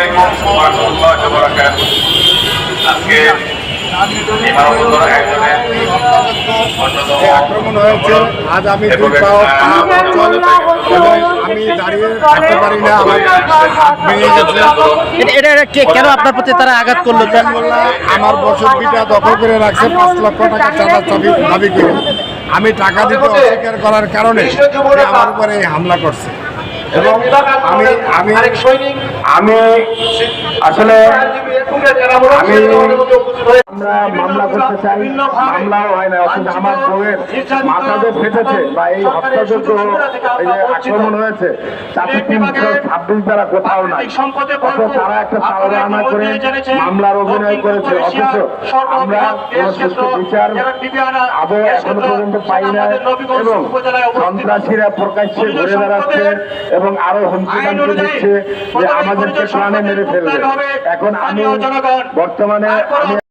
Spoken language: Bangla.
আলাইকুম আজকে আক্রমণ হয়েছে। আজ আমি দাঁড়িয়ে থাকতে পারি না। কেন আপনার প্রতি তারা আঘাত করল? আমার বসতভিটা দখল করে রাখছে পাঁচ লক্ষ টাকা চাঁদা চাবি দাবি করে। আমি টাকা দিতে অস্বীকার করার কারণে আমার উপরে হামলা করছে। এবং আমি আমি আমি আসলে আমি আমরা মামলা করতে চাই। মামলাও হয় না অথচ আমার বউয়ের মাথা যে ফেটেছে বা এই হত্যাযোগ্য আক্রমণ হয়েছে, তাতে ছাব্বিশ দ্বারা কোথাও নাই। অথচ তারা একটা আনা করে মামলার অভিনয় করেছে, অথচ আমরা সুস্থ বিচার পর্যন্ত পাই না এবং সন্ত্রাসীরা প্রকাশ্যে ঘুরে বেড়াচ্ছে এবং আরও হুমকি দিচ্ছে যে আমাদেরকে প্রাণে মেরে ফেলবে। এখন আমি বর্তমানে